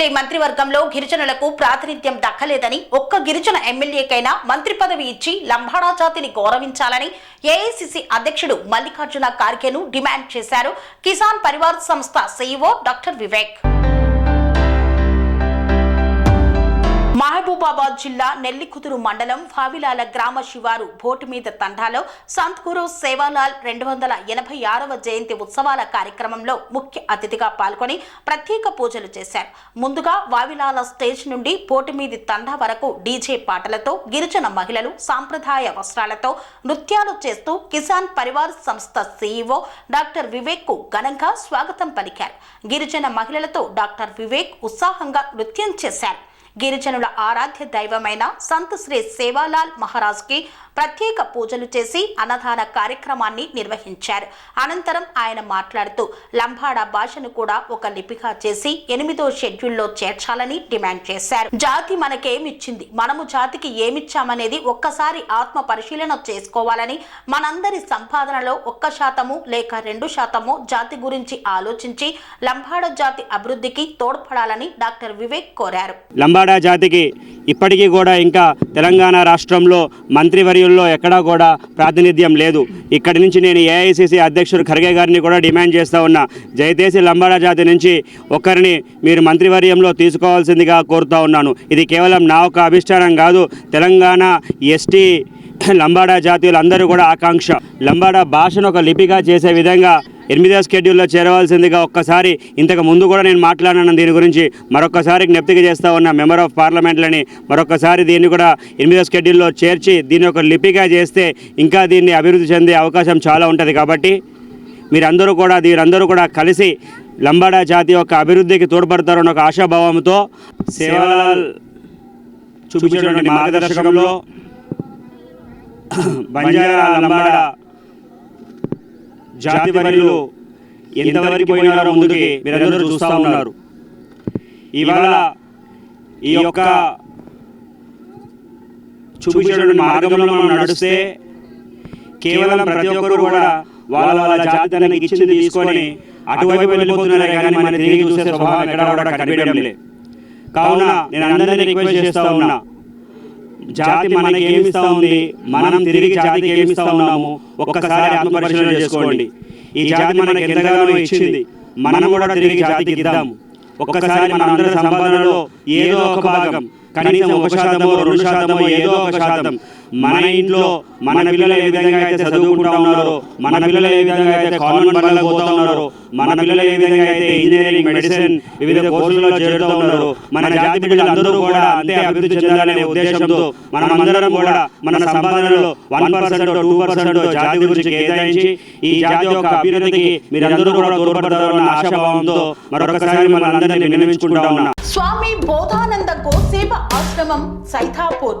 Assembly మంత్రివర్గంలో గిరిజనులకు ప్రాతినిధ్యం దక్కలేదని ఒక్క గిరిజన ఎమ్మెల్యేకైనా మంత్రి పదవి ఇచ్చి లంబాడా జాతిని గౌరవించాలని ఏఐసిసి అధ్యక్షుడు మల్లికార్జున ఖార్గేను డిమాండ్ చేశారు. కిసాన్ పరివార్ సంస్థ సీఈఓ డాక్టర్ వివేక్. మహబూబాబాద్ జిల్లా నెల్లికుదురు మండలం ఫావిలాల గ్రామ శివారు బోటు మీద తండాలో సంత్ గురు సేవాలాల్ రెండు వందల ఎనభై ఆరవ జయంతి ఉత్సవాల కార్యక్రమంలో ముఖ్య అతిథిగా పాల్గొని ప్రత్యేక పూజలు చేశారు. ముందుగా వావిలాల స్టేజ్ నుండి బోటు మీది తండా వరకు డీజే పాటలతో గిరిజన మహిళలు సాంప్రదాయ వస్త్రాలతో నృత్యాలు చేస్తూ కిసాన్ పరివార్ సంస్థ సీఈఓ డాక్టర్ వివేక్కు ఘనంగా స్వాగతం పలికారు. గిరిజన మహిళలతో డాక్టర్ వివేక్ ఉత్సాహంగా నృత్యం చేశారు. గిరిజనుల ఆరాధ్య దైవమైన సంత్ శ్రీ సేవాలాల్ మహారాజ్కి ప్రత్యేక పూజలు చేసి అన్నదాన కార్యక్రమాన్ని నిర్వహించారు. అనంతరం ఆయన మాట్లాడుతూ లంబాడా భాషను కూడా ఒక లిపిగా చేసి ఎనిమిదో షెడ్యూల్లో చేర్చాలని డిమాండ్ చేశారు. జాతి మనకేమిచ్చింది? మనము జాతికి ఏమిచ్చామనేది ఒక్కసారి ఆత్మ పరిశీలన చేసుకోవాలని మనందరి సంపాదనలో ఒక్క శాతము లేక రెండు శాతము జాతి గురించి ఆలోచించి లంబాడ జాతి అభివృద్ధికి తోడ్పడాలని డాక్టర్ వివేక్ కోరారు. లంబాడ జాతికి ఇప్పటికీ కూడా ఇంకా తెలంగాణ రాష్ట్రంలో మంత్రివర్యుల్లో ఎక్కడా కూడా ప్రాతినిధ్యం లేదు. ఇక్కడి నుంచి నేను ఏఐసిసి అధ్యక్షుడు ఖర్గే గారిని కూడా డిమాండ్ చేస్తూ ఉన్నా. దయచేసి లంబాడా జాతి నుంచి ఒక్కరిని మీరు మంత్రివర్యంలో తీసుకోవాల్సిందిగా కోరుతూ ఉన్నాను. ఇది కేవలం నా ఒక అభిష్టానం కాదు తెలంగాణ ఎస్టీ లంబాడా జాతీయులందరూ కూడా ఆకాంక్ష. లంబాడా భాషను ఒక లిపిగా చేసే విధంగా ఎనిమిదో స్కెడ్యూల్లో చేరవలసిందిగా ఒక్కసారి ఇంతకు ముందు కూడా నేను మాట్లాడినాను. దీని గురించి మరొకసారి జ్ఞప్తికి చేస్తా ఉన్న. మెంబర్ ఆఫ్ పార్లమెంట్లని మరొకసారి దీన్ని కూడా ఎనిమిదో స్కెడ్యూల్లో చేర్చి దీన్ని ఒక లిపిగా చేస్తే ఇంకా దీన్ని అభివృద్ధి చెందే అవకాశం చాలా ఉంటుంది. కాబట్టి మీరందరూ కూడా దీరందరూ కూడా కలిసి లంబాడా జాతి యొక్క అభివృద్ధికి తోడ్పడతారన్న ఒక ఆశాభావంతో సేవలాల్ చూపించినటువంటి మార్గదర్శకంలో బంజారా లంబాడా జాతి వరిలు ఎంతవరకు పోయినారో ముందుకి మీరందరూ చూస్తూ ఉన్నారు. ఇవాళ ఈ యొక్క చూపించినటువంటి మార్గంలో మనం నడిస్తే కేవలం ప్రతి ఒక్కరు కూడా వాళ్ళ వాళ్ళ జాతి ఇచ్చింది తీసుకొని అటువైపు వెళ్ళిపోతున్నారే కానీ మన తిరిగి చూసే స్వభావం ఎక్కడ కూడా కనిపించడం లేదు. కావున నేను అందరినీ రిక్వెస్ట్ చేస్తా ఉన్నా జాతి మనకి ఏమిస్తా ఉంది? మనం తిరిగి జాతికి ఏమిస్తా ఉన్నాము? ఒక్కసారి ఆత్మపరిశీలన చేసుకోండి. ఈ జాతి మనకి ఎంతగానో ఇచ్చింది? మనం కూడా తిరిగి జాతికి ఇద్దాము ఒక్కసారి మన అందరి సంపాదనలో ఏదో ఒక భాగం. కనీసం ఒక శాతమో రెండు శాతమో ఏదో ఒక శాతం. మన ఇంట్లో మన పిల్లలు ఏ విధంగా అయితే చదువుకుంటా ఉన్నారో మన పిల్లలు ఏ విధంగా అయితే కాన్వెంట్ పనులకు పోతా ఉన్నారో మన పిల్లలు ఏ విధంగా అయితే ఇంజనీరింగ్ మెడిసిన్ వివిధ కోర్సుల్లో చేరుతూ ఉన్నారో మన జాతి బిడ్డలు అందరూ కూడా అంతే అభివృద్ధి చెందాలనే ఉద్దేశంతో మనం అందరం కూడా మన సంపాదనలో వన్ పర్సెంట్ టూ పర్సెంట్ జాతి గురించి కేటాయించి ఈ జాతి యొక్క అభ్యున్నతికి మీరందరూ కూడా తోడ్పడతారన్న ఆశాభావంతో మరొకసారి మన అందరినీ విన్నవించుకుంటా ఉన్నా. స్వామి బోధానంద గోసేవ ఆశ్రమం సైథాపూర్